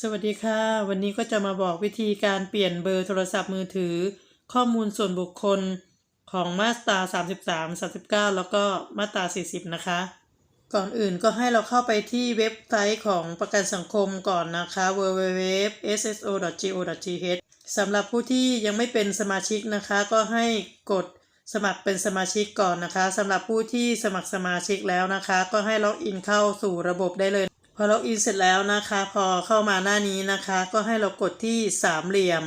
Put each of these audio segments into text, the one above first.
สวัสดีค่ะ วันนี้ก็จะมาบอกวิธีการเปลี่ยนเบอร์โทรศัพท์มือถือ ข้อมูลส่วนบุคคลของมาตรา33 39 แล้วก็มาตรา40 นะคะ ก่อนอื่นก็ให้เราเข้าไปที่เว็บไซต์ของประกันสังคมก่อนนะคะ www.sso.go.th สำหรับผู้ที่ยังไม่เป็นสมาชิกนะคะ ก็ให้กดสมัครเป็นสมาชิกก่อนนะคะสำหรับผู้ที่สมัครสมาชิกแล้วนะคะ ก็ให้ล็อกอินเข้าสู่ระบบได้เลย พอล็อกอินเสร็จแล้วนะคะ พอเข้ามาหน้านี้นะคะ ก็ให้เรากดที่สามเหลี่ยม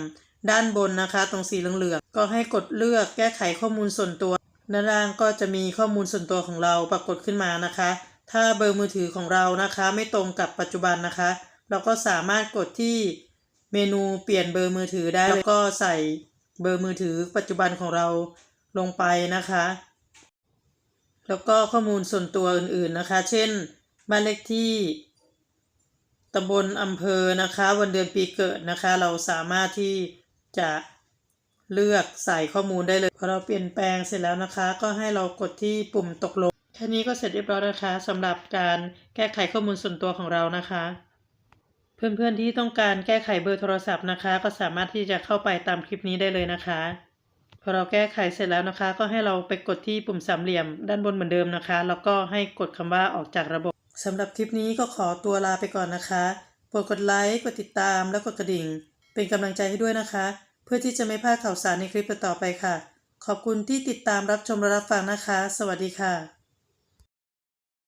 ด้านบนนะคะ ตรงสีเหลืองๆก็ให้กดเลือกแก้ไขข้อมูลส่วนตัวด้านล่างก็จะมีข้อมูลส่วนตัวของเราปรากฏขึ้นมานะคะ ถ้าเบอร์มือถือของเรานะคะ ไม่ตรงกับปัจจุบันนะคะ เราก็สามารถกดที่เมนูเปลี่ยนเบอร์มือถือได้แล้วก็ใส่เบอร์มือถือปัจจุบันของเราลงไปนะคะ แล้วก็ข้อมูลส่วนตัวอื่นๆนะคะ เช่นบ้านเลขที่ ตำบลอำเภอนะคะ วันเดือนปีเกิดนะคะ เราสามารถที่จะเลือกใส่ข้อมูลได้เลยพอเราเปลี่ยนแปลงเสร็จแล้วนะคะ ก็ให้เรากดที่ปุ่มตกลงแค่นี้ก็เสร็จเรียบร้อยนะคะสำหรับการแก้ไขข้อมูลส่วนตัวของเรานะคะ เพื่อนๆที่ต้องการแก้ไขเบอร์โทรศัพท์นะคะ ก็สามารถที่จะเข้าไปตามคลิปนี้ได้เลยนะคะพอเราแก้ไขเสร็จแล้วนะคะ ก็ให้เราไปกดที่ปุ่มสามเหลี่ยมด้านบนเหมือนเดิมนะคะ แล้วก็ให้กดคำว่าออกจากระบบ สำหรับคลิปนี้ก็ขอตัวลาไปก่อนนะคะ โปรดกดไลค์ กดติดตามและกดกระดิ่ง เป็นกำลังใจให้ด้วยนะคะ เพื่อที่จะไม่พลาดข่าวสารในคลิปต่อไปค่ะ ขอบคุณที่ติดตามรับชมและรับฟังนะคะ สวัสดีค่ะ